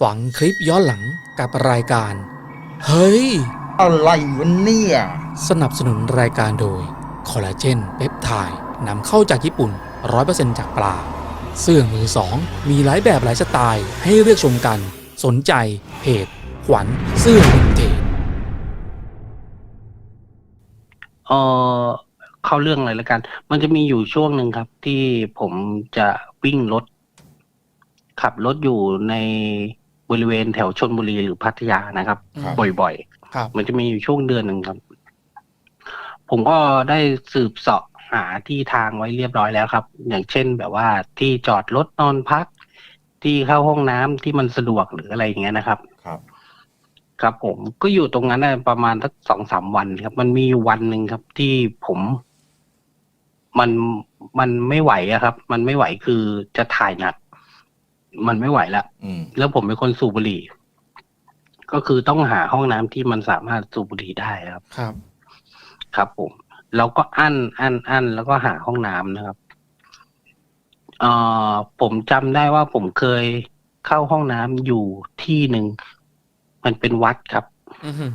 ฝังคลิปย้อนหลังกับรายการ เฮ้ย อะไรวะเนี่ย สนับสนุนรายการโดย คอลลาเจนเปปไทด์นำเข้าจากญี่ปุ่น 100%จากปลา เสื้อมือสอง มีหลายแบบหลายสไตล์ให้เลือกชมกัน สนใจเพจ ขวัญเสื้อวินเทจเออเข้าเรื่องเลยแล้วกัน มันจะมีอยู่ช่วงหนึ่งครับ ที่ผมจะวิ่งรถ ขับรถอยู่ใน บริเวณแถวชนบุรีหรือพัทยานะครับ ครับ บ่อยครับ ๆ มันจะมีอยู่ช่วงเดือนหนึ่งครับ ผมก็ได้สืบเสาะหาที่ทางไว้เรียบร้อยแล้วครับ อย่างเช่นแบบว่าที่จอดรถนอนพัก ที่เข้าห้องน้ำที่มันสะดวกหรืออะไรอย่างเงี้ยนะครับ ครับ ครับผมก็อยู่ตรงนั้นน่ะประมาณสักสองสามวันครับ มันมีอยู่วันหนึ่งครับ ที่ผมมันมันไม่ไหวอะครับ มันไม่ไหวคือจะถ่ายหนัก มันไม่ไหวละอืม แล้วผมเป็นคนสูบบุหรี่ ก็คือต้องหาห้องน้ำที่มันสามารถสูบบุหรี่ได้ครับ ครับ ครับผมเราก็อั้นอั้นอั้นแล้วก็หาห้องน้ำนะครับเอ่อผมจำได้ว่าผมเคยเข้าห้องน้ำอยู่ที่หนึ่งมันเป็นวัดครับ อือหือ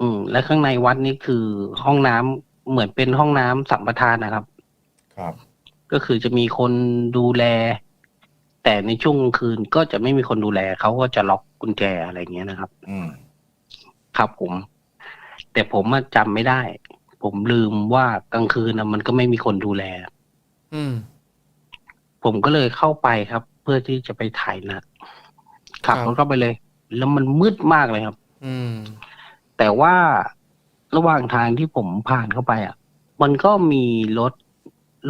อืม และข้างในวัดนี่คือห้องน้ำเหมือนเป็นห้องน้ำสัมปทานนะครับ ครับ ก็คือจะมีคนดูแล แต่ในช่วงกลางคืนก็จะไม่มีคนดูแลเขาก็จะล็อกกุญแจอะไรอย่างเงี้ยนะครับ อืม ครับผม แต่ผมอะจำไม่ได้ ผมลืมว่ากลางคืนนะมันก็ไม่มีคนดูแล อืม ผมก็เลยเข้าไปครับ เพื่อที่จะไปถ่ายหนักขับครับ รถเข้าไปเลย แล้วมันมืดมากเลยครับ อืม แต่ว่าระหว่างทางที่ผมผ่านเข้าไปอะ มันก็มีรถ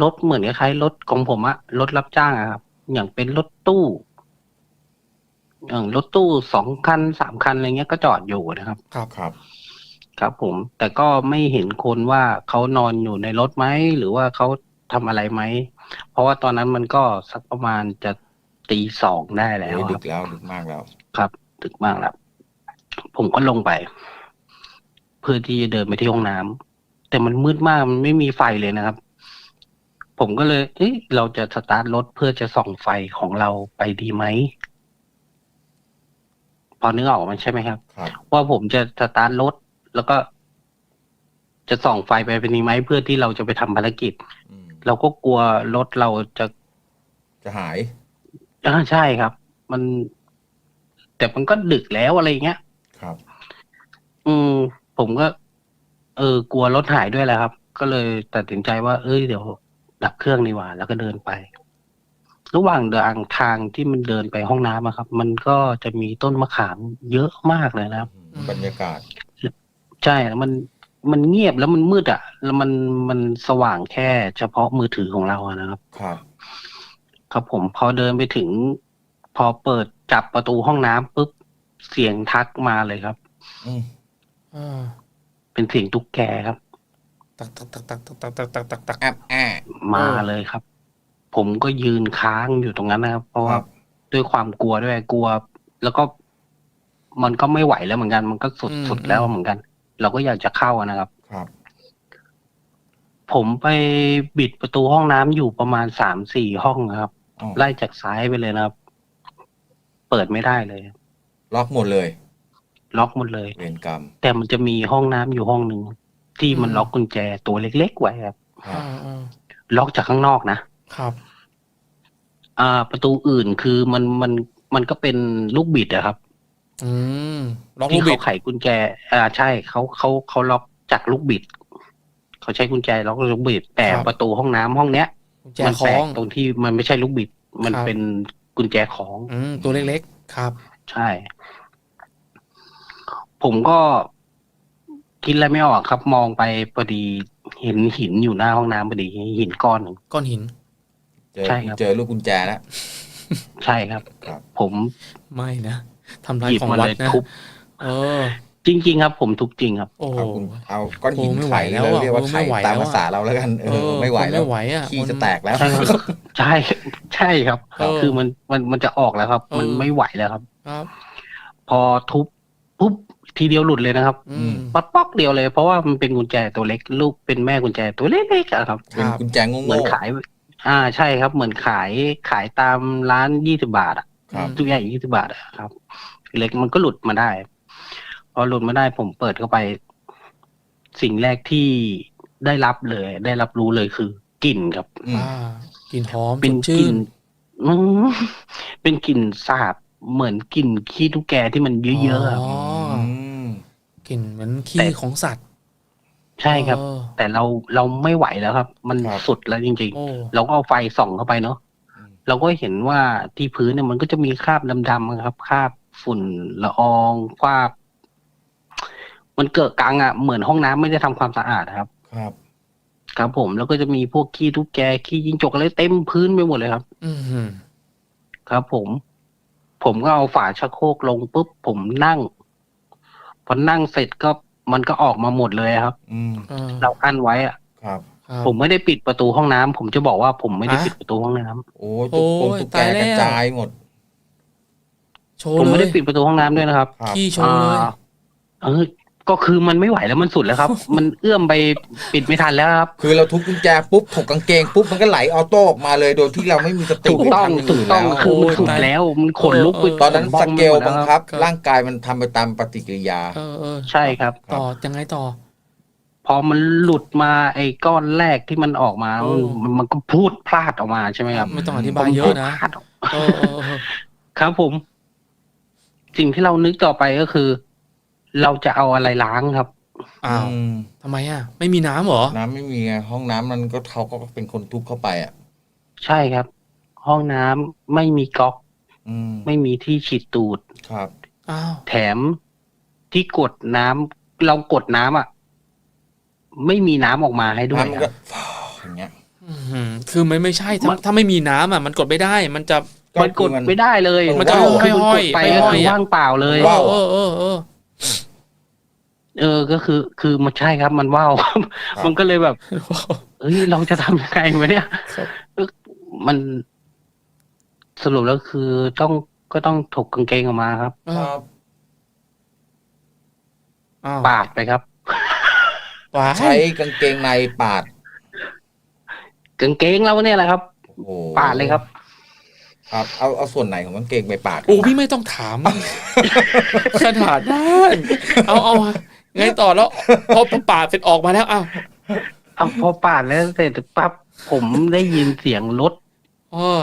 รถเหมือนคล้ายๆรถของผมอะรถรับจ้างอะครับ อย่างเป็นรถตู้ อย่างรถตู้สองคันสามคันอะไรเงี้ยก็จอดอยู่นะครับ ครับครับ ครับผม แต่ก็ไม่เห็นคนว่าเขานอนอยู่ในรถไหมหรือว่าเขาทำอะไรไหม เพราะว่าตอนนั้นมันก็สักประมาณจะตีสองได้แล้วโอ้ยคดึรับ กแล้วดึกมากแล้ว ครับถึกมากแล้วผมก็ลงไป เพื่อที่จะเดินไปที่ห้องน้ำแต่มันมืดมากมันไม่มีไฟเลยนะครับ ผมก็เลย เอ๊ะเราจะสตาร์ทรถเพื่อจะส่องไฟของเราไปดีไหม พอนึกออกมันใช่ไหมครับ ครับว่าผมจะสตาร์ทรถแล้วก็ จะส่องไฟไปเป็นนี้ไหมเพื่อที่เราจะไปทำภารกิจ อืมเราก็กลัวรถเราจะจะหาย อ่าใช่ครับ มัน แต่มันก็ดึกแล้วอะไรเงี้ย ครับ อืมผมก็ เออกลัวรถหายด้วยแหละครับ ก็เลยตัดสินใจว่า เอ้ยเดี๋ยว ดับเครื่องดีกว่า แล้วก็เดินไประหว่างเดินทางที่มันเดินไปห้องน้ำอะครับ มันก็จะมีต้นมะขามเยอะมากเลยนะครับอืมบรรยากาศ ใช่แล้วมันมันเงียบแล้วมันมืดอะแล้วมันมันสว่างแค่เฉพาะมือถือของเราอะนะครับ ครับ ครับผมพอเดินไปถึง พอเปิดจับประตูห้องน้ำปุ๊บเสียงทักมาเลยครับ อืมอ่าเป็นเสียงตุ๊กแกครับ ตักตักตักตักตักตักตักตักตักแอบแอมาเลยครับ ผมก็ยืนค้างอยู่ตรงนั้นนะครับ เพราะว่ารับ ด้วยความกลัวด้วยกลัว แล้วก็ มันก็ไม่ไหวแล้วเหมือนกัน มันก็สุดสุดแล้วเหมือนกัน เราก็อยากจะเข้าอะนะครับ ครับ ผมไปบิดประตูห้องน้ำอยู่ประมาณสามสี่ห้องนะครับ อ๋อ ไล่จากซ้ายไปเลยนะครับ เปิดไม่ได้เลย ล็อกหมดเลย ล็อกหมดเลย เวรกรรมแต่มันจะมีห้องน้ำอยู่ห้องหนึ่ง ที่มันล็อกกุญแจตัวเล็กๆไว้ครับครัอ่าบอ่าล็อกจากข้างนอกนะครับ อ่า ประตูอื่นคือมันมันมันก็เป็นลูกบิดอะครับ อืมล็อกลูที่กบิเขาด ไขกุญแจ อ่าใช่เขาเขาเขาล็อกจากลูกบิด เขาใช้กุญแจล็อกลูกบิด แต่ประตูห้องน้ำห้องเนี้ย กุญแจมันคล้แปลอกง ตรงที่มันไม่ใช่ลูกบิด มันครับ เป็นกุญแจของ อืมตัวเล็กๆ ครับ ใช่ ผมก็ คิดอะไรไม่ออกครับ มองไปพอดีเห็นหินอยู่หน้าห้องน้ำพอดีหินก้อนหนึ่ง ก้อนหิน เจอใช่ครับ เจอลูกกุญแจแล้ว ใช่ครับ ครับ ผมไม่นะทำลายหยิบของมาวัดเลยนะทุบเออ จริง ๆ ครับ ผมทุบจริงครับ โอ้โห เอาคุณเอาก้อนหินโอ้ไม่ไหวไข่แล้วเราอะเรียกว่าโอ้ไข่ไม่ไหวตามแล้วภาอะษาเราแล้วกันเออไม่ไหวคนแล้วไม่ไหวอะขี้มันจะแตกแล้ว ใช่ใช่ครับเออคือมันมันมันจะออกแล้วครับเออมันไม่ไหวแล้วครับ ครับ พอทุบปุ๊บ ทีเดียวหลุดเลยนะครับอืมป๊อกป๊อกเดียวเลย เพราะว่ามันเป็นกุญแจตัวเล็ก ลูกเป็นแม่กุญแจตัวเล็กๆอะครับ คเป็นรับกุญแจงเหมือนงขาย อ่าใช่ครับ เหมือนขายขายตามร้านยี่สิบาทอะครับ ตู้ใหญ่ยี่สิบาทอะครับเล็กมันก็หลุดมาได้ พอหลุดมาได้ผมเปิดเข้าไป สิ่งแรกที่ได้รับเลย ได้รับรู้เลยคือกลิ่นครับ อืม อ่ากลิ่นหอมเป็นสดชื่กลิ่นน อืมเป็นกลิ่นสาบเหมือนกลิ่นขี้ตุ๊กแกที่มันเยอะๆอะอ๋อม กลิ่นเหมือนขี้ของสัตว์ใช่ครับ เออแต่เราเราไม่ไหวแล้วครับ มันครับสุดแล้วจริง โอ้ๆ เราก็เอาไฟส่องเข้าไปเนาะอืม เราก็เห็นว่าที่พื้นเนี่ยมันก็จะมีคราบดำๆครับคราบฝุ่นละอองคราบ มันเกิดกลางอะเหมือนห้องน้ำไม่ได้ทำความสะอาดครับ ครับ ครับผมแล้วก็จะมีพวกขี้ทุกแกขี้ยิงจกอะไรเต็มพื้นไปหมดเลยครับ อือหือครับ ผม ผมก็เอาฝาชักโครกลงปุ๊บผมนั่ง พอนั่งเสร็จก็มันก็ออกมาหมดเลยครับ อืมเออเราอั้นไว้อะครับ ครับ ผมไม่ได้ปิดประตูห้องน้ำผมจะบอกว่าผมไม่ได้ฮะ ปิดประตูห้องน้ำโอ้ยตุ๊กโอ้กงยตุ๊กแกตายแล้วกระจายหมดโชว์ผมเลไม่ยได้ปิดประตูห้องน้ำด้วยนะครับ ครับ ขี้โชว์เลย อ่าเออ ก็คือมันไม่ไหวแล้วมันสุดแล้วครับ มันเอื้อมไปปิดไม่ทันแล้วครับ คือเราทุบกุญแจปุ๊บถกกางเกงปุ๊บมันก็ไหลออโต้ออกมาเลยโดยที่เราไม่มีสติถูกต้องไปทำย่าถูกต้องแล้วคือมันโอ้ยสุดตายแล้วมันขนลุกไปเออตอนนั้นบ้สงเกลไปหมดแวบังคคัรับบร่างกายมันทำไปตามปฏิกิริยาเออเออใช่ครับ ต่อยังไงต่อ พอมันหลุดมาไอ้ก้อนแรกที่มันออกมาโอ้มันมันก็พูดพลาดออกมาใช่ไหมครับไม่ต้องอธิบายเยอะนะพลาดออกเออเออเออครับผม สิ่งที่เรานึกต่อไปก็คือ เราจะเอาอะไรล้างครับ อ้าวอืมทำไมอะ ไม่มีน้ำเหรอ น้ำไม่มีไงห้องน้ำมันก็เขาก็เป็นคนทุบเข้าไปอะ ใช่ครับ ห้องน้ำไม่มีก๊อก อืมไม่มีที่ฉีดตูด ครับ อ้าว แถมที่กดน้ำเรากดน้ำอะ ไม่มีน้ำออกมาให้ด้วยน้ำมันคก็รับอย่างเงี้ย อื้อหือคือมันไม่ใช่ถ้ามัน ถ้าไม่มีน้ำอะมันกดไม่ได้ มันจะ มันกดไม่ได้เลยมันจะคือห้อยๆมันกดไปห้ก็อยๆ คืออะว่างเปล่าเลยว้าวเออเออเออ เออก็คือ คือมันใช่ครับ มันว่าวมันก็เลยแบบเอ้ยเราจะทำยังไงวะเนี่ยครับเอ้ยมันสรุปแล้วคือต้องก็ต้องถกกางเกงออกมาครับเอคอรับอ้าวปาดไปครับว้าใช้ยกางเกงในปาดกางเกงเราเนี่ยแหละครับโอ้โหปาดเลยครับครับเอาเอาส่วนไหนของกางเกงไปปาดโอ้พี่ไม่ต้องถามขนาดนั้นเอาเอา ไงต่อแล้วพอปาดเสร็จออกมาแล้วอ้าวเอาพอปาดแล้วเสร็จปั๊บผมได้ยินเสียงรถเออ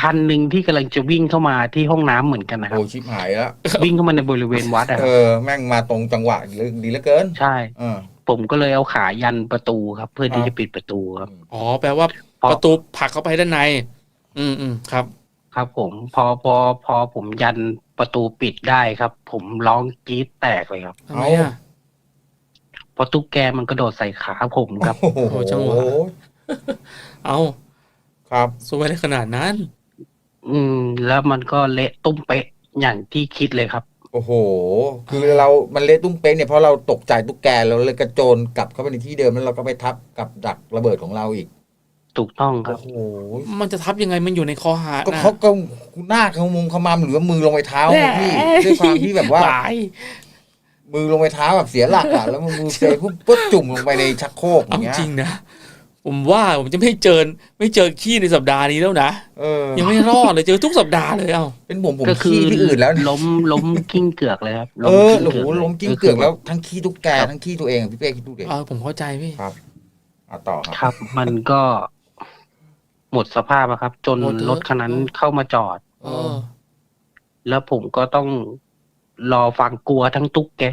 คันหนึ่งที่กำลังจะวิ่งเข้ามาที่ห้องน้ำเหมือนกันนะครัโอ้บชิบหายแล้ววิ่งเข้ามาในบริเวณวัดอะคเอรับอ แม่งมาตรงจังหวะดีเหลือดีเหลือเกินใช่ เออ ผมก็เลยเอาขายันประตูครับ เพื่อที่ครับจะปิดประตูครับ อ๋อแปลว่าพอ ประตูผลักเข้าไปด้านใน อืมอืมครับ ครับ ผมพอพอพอผมยันประตูปิดได้ครับ ผมร้องกรี๊ดแตกเลยครับ ทำไมอะ เพราะตุ๊กแกมันกระโดดใส่ขาผมครับ โอ้โหโอ้จังหวะ เอาครับสวยเลยขนาดนั้น อืม แล้วมันก็เละตุ้มเป๊ะอย่างที่คิดเลยครับ โอ้โห คือเรา มันเละตุ้มเป๊กเนี่ยเพราะเราตกใจตุ๊กแกเราเลยกระโจนกลับเข้าไปในที่เดิมแล้วเราก็ไปทับกับดักระเบิดของเราอีก ถูกต้องครัโอ้บโห มันจะทับยังไงมันอยู่ในคอหาดก็นะเขาก็หน้าเขามุมเขามาหรือว่ามือลงไปเท้าไงพี่ด้วยความที่แบบว่า ตาย มือลงไปเท้าแบบเสียหลักอะแล้วมือเซปุ๊บปุ๊บจุ่มลงไปในชักโครกอเอาย่างเงี้ยจริงนะ ผมว่าผมจะไม่เจอไม่เจอขี้ในสัปดาห์นี้แล้วนะ เออยังไม่รอดเลยเจอทุกสัปดาห์เลยเอ้าเป็นผมผมก็คือขี้ที่อื่นแล้วเนี่ยล้มล้มกิ้งเกือกเลยครับเออกิ้งโอ้โหเกืกเยล้มกิ้งเกือกแล้วทั้งขี้ตุ๊กแกทั้งขี้ตัวเองอะพี่เป้คิดดูเด็เออผมเข้าใจพี่อะต่อครับ ครับ มันก็หมดสภาพอะครับ จนหมดเถอะ รถคันนั้นเข้ามาจอด เออ แล้วผมก็ต้อง รอฟังกลัวทั้งตุ๊กแก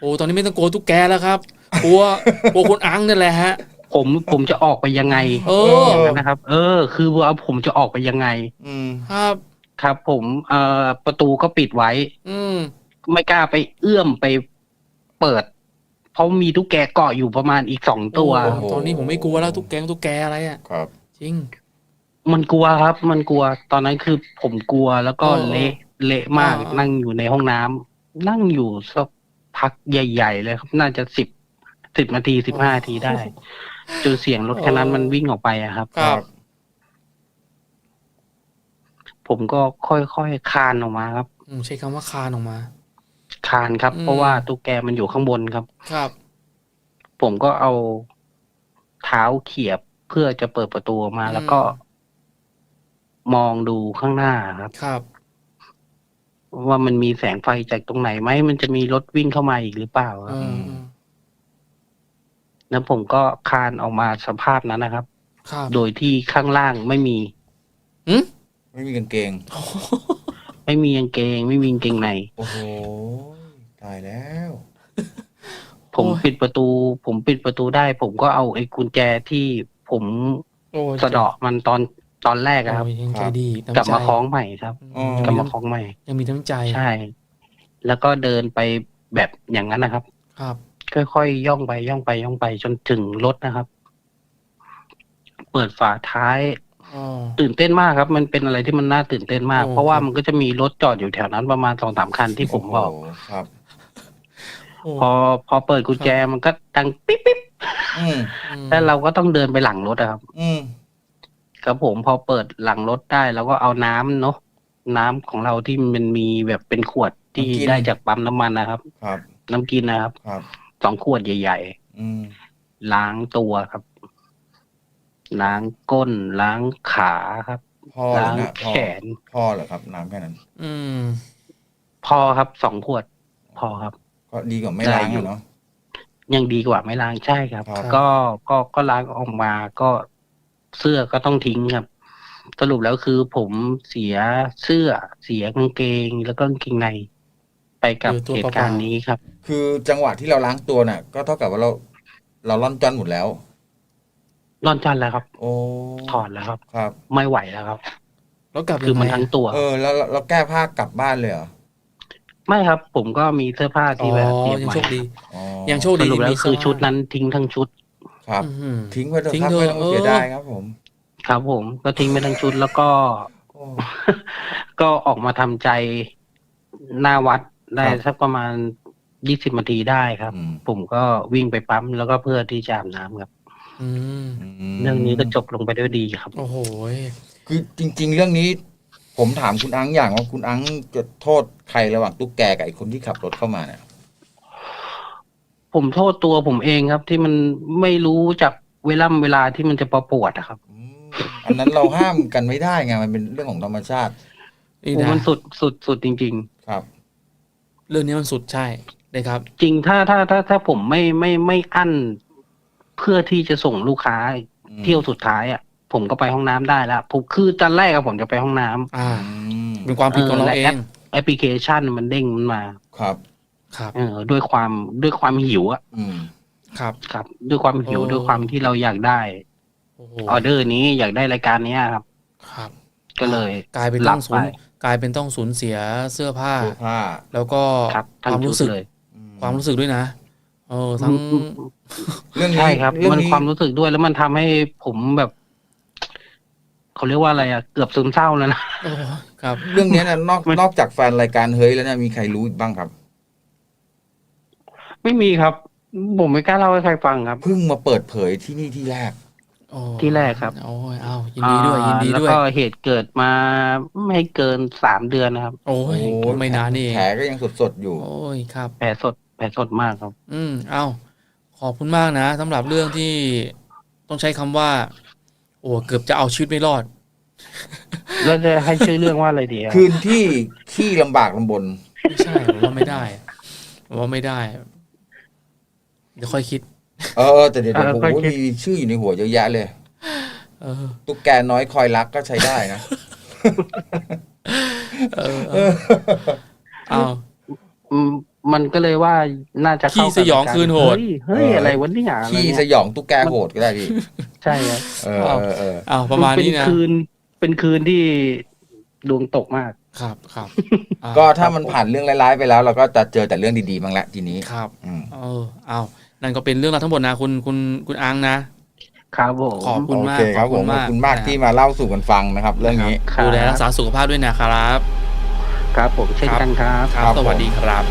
โอ้ตอนนี้ไม่ต้องกลัวตุ๊กแกแล้วครับ กลัวกลัวคุณอังนั่นแหละฮะ ผมผมจะออกไปยังไงเออ ย่างนั้นนะครับ เออ คือว่าผมจะออกไปยังไง อืม ครับ ครับ ผมเอ่อประตูก็ปิดไว้ อืม ไม่กล้าไปเอื้อมไปเปิด เพราะมีตุ๊กแกเกาะอยู่ประมาณอีกสองตัว โอ้ตอนนี้ผมไม่กลัวแล้วตุ๊กแกงตุ๊กแกอะไรอะ ครับ จริง มันกลัวครับ มันกลัว ตอนนั้นคือผมกลัวแล้วก็เออ เละ เละมากเออนั่งอยู่ในห้องน้ำนั่งอยู่สักพักใหญ่ๆเลยครับ น่าจะสิบสิบนาทีสิบห้านาทีได้จนเสียงรถคันนั้นมันวิ่งออกไปอะครับ ครับ ผมก็ค่อยๆคลานออกมาครับ อืมใช้คำว่าคานออกมา คลานครับ อืม เพราะว่าตุ๊กแกมันอยู่ข้างบนครับ ครับ ผมก็เอาเท้าเขี่ยเพื่อจะเปิดประตูออกมา อืม แล้วก็มองดูข้างหน้าครับ ครับ ว่ามันมีแสงไฟจากตรงไหนไหมมันจะมีรถวิ่งเข้ามาอีกหรือเปล่าคเอรับอเออแล้วผมก็คลานออกมาสภาพนั้นนะครับ ครับโดยที่ข้างล่างไม่มี อืมไม่มีกางเกง ไม่มีกางเกง ไม่มีกางเกงใน โอ้โห ตายแล้ว ผมโอ้ยปิดประตู ผมปิดประตูได้ ผมก็เอาไอ้กุญแจที่ผมโอ้ยสะเดาะมันตอน ตอนแรกอะครับ โอ้ยยังใจดีน้ำกลับมาใจคล้องใหม่ครับอ๋อกลับมาคล้องใหม่ ยังมีน้ำใจใช่ แล้วก็เดินไปแบบอย่างนั้นนะครับ ครับค่อยๆย่องไปย่องไปย่องไปจนถึงรถนะครับ เปิดฝาท้าย อ๋อ ตื่นเต้นมากครับ มันเป็นอะไรที่มันน่าตื่นเต้นมาก โอ้ เพราะว่ามันก็จะมีรถจอดอยู่แถวนั้นประมาณสองสามคันที่ผมบอก โโหครับโอ้พอพอเปิดกุญแจมันก็ดังปิ๊บปิ๊บอืมมแล้วเราก็ต้องเดินไปหลังรถอะครับ อืม ครับผมพอเปิดหลังรถได้แล้วก็เอาน้ำเนาะน้ำของเราที่มันมีแบบเป็นขวดที่ได้จากปั๊มน้ำมันนะครับ ครับ น้ำกินนะครับครับ สองขวดใหญ่ อืม ๆ ล้างตัวครับ ล้างก้น ล้างขาครับ พ่อเหรอล้างนะแขพ่อนพ่อเหรอครับ น้ำแค่นั้น อืม พอครับสองขวด พอครับ ก็ดีกว่าไม่ล้างอะเนาะ ยังดีกว่าไม่ล้างใช่ครับ ครับ ก็ก็ก็ล้างออกมาก็ เสื้อก็ต้องทิ้งครับ สรุปแล้วคือผมเสียเสื้อเสียกางเกงแล้วก็กางเกงใน ไปกับคือตัวเหตุการณ์เปล่าๆ นี้ครับ คือจังหวะที่เราล้างตัวน่ะ ก็เท่ากับว่าเรา เราล่อนจ้อนหมดแล้ว ร่อนจันแล้วครับ โอ้ถอดแล้วครับ ครับ ไม่ไหวแล้วครับ แล้วกลับคือมันยัไทั้งตัว เออ แล้วเราเราแก้ผ้ากลับบ้านเลยเหรอไม่ครับ ผมก็มีเสื้อผ้าอ๋ที่แบบอเตรียมยังไว้โชคดี อ๋อยังโชคสดีรุปแล้วมีเสื้คือผ้าชุดนั้นทิ้งทั้งชุด ครับอื้อหือทิ้งไว้เถอะทิ้งครับเถอะไม่ต้องเสียเออ ดายครับ ผมครับผมก็ทิ้งไปทั้งชุดแล้วก็ โอ้ ก็ออกมาทำใจหน้าวัดได้ครับ สักประมาณยี่สิบนาทีได้ครับ อืมผมก็วิ่งไปปั๊มแล้วก็เพื่อที่จะอาบน้ำครับ อืมมเรื่องนี้ก็จบลงไปด้วยดีครับ โอ้โหคือจริง ๆ เรื่องนี้ ผมถามคุณอังอย่างว่าคุณอังจะโทษใครระหว่างตุ๊กแกกับไอ้คนที่ขับรถเข้ามาเนี่ย ผมโทษตัวผมเองครับ ที่มันไม่รู้จักเวลาเวลาที่มันจะประปวดอะครับอืมอันนั้นเราห้ามกันไม่ได้ไงมันเป็นเรื่องของธรรมชาตินี่โอ้นะมันสุดสุดสุดจริง ครับ เรื่องนี้มันสุดใช่นะครับ ๆ จริงถ้าถ้าถ้าถ้าผมไม่ไม่ไม่อั้นเพื่อที่จะส่งลูกค้าอืมเที่ยวสุดท้ายอะผมก็ไปห้องน้ำได้แล้วผมคือตอนแรกอะผมจะไปห้องน้ำ อ่า อืมเป็นความผิดของเราเออและเอแอป ง แอปพลิเคชันมันเด้งมันมา ครับ ครับเออด้วยความด้วยความหิวอะอืม ครับ ครับ ด้วยความหิวโอ้ ด้วยความที่เราอยากได้โอ้โหออเดอร์นี้อยากได้รายการเนี้ยครับ ครับ ก็เลย กลายเป็นหลัต้บองสูญไป กลายเป็นต้องสูญเสียเสื้อผ้า เสื้อผ้าแล้วก็ครับคทั้งวามชุดรู้สึก เลย อืความรู้สึกด้วยนะเออทั้งเรื่องนี้ใช่ครับเรื่องมันนี้ความรู้สึกด้วยแล้วมันทำให้ผมแบบเขาเรียกว่าอะไรอะเกือบซึมเศร้าแล้วนะ โอ้โหครับ เรื่องนี้นะนอกมัน นอกจากแฟนรายการเฮ้ยแล้วเนี่ยมีใครรู้อีกบ้างครับ ไม่มีครับ ผมไม่กล้าเล่าให้ใครฟังครับ เพิ่งมาเปิดเผยที่นี่ที่แรก โอ้ที่แรกครับ โอ้ยเอายินดีด้วย ยินดีอ่าด้วยแล้วก็เหตุเกิดมาไม่เกินสามเดือนนะครับ โอ้ยโอ้ไม่นานนี่เองแผลก็ยังสดๆอยู่ โอ้ยครับ แผลสดแผลสดมากครับ อืม เอาขอบคุณมากนะสำหรับเรื่องที่ต้องใช้คำว่า โอ้เกือบจะเอาชีวิตไม่รอด แล้วจะให้ชื่อเรื่องว่าอะไรดีอะคืนที่ขี้ลำบากลำบน ไม่ใช่ผมว่าไม่ได้ผมว่าไม่ได้ เดี๋ยวค่อยคิดเออเออแต่เดี๋ยวเดี๋ยวผมว่ามีชื่ออยู่ในหัวเยอะแยะเลย เออ ตุ๊กแกน้อยคอยรักก็ใช้ได้นะ เออเออเอา อืมมันก็เลยว่าน่าจะเข้าขี้สยองกับคืนโหด เฮ้ยเฮ้ยเอออ อะไรวะเนี่ยอะไรขี้เนี่ยสยองตุ๊กแกโหดก็ได้พี่ใช่ครับเออเออเออเอาประมาณนี้เป็นนะคืน เป็นคืนที่ดวงตกมาก ครับครับอะก็ถ้ามันผ่านเรื่องร้ายๆไปแล้ว เราก็จะเจอแต่เรื่องดีๆบ้างละทีนี้ครับอืม เออเอานั่นก็เป็นเรื่องราวทั้งหมดนะคุณคุณคุณอังนะ ครับผมขอบคุณโอมากเคครับผมขอบคุณมากที่มาเล่าสู่กันฟังนะครับ เรื่องนี้ ครับดูแลรักษาสุขภาพด้วยนะครับ ครับผมเช่นกันครับ ครับครับสวัสผมดีครับ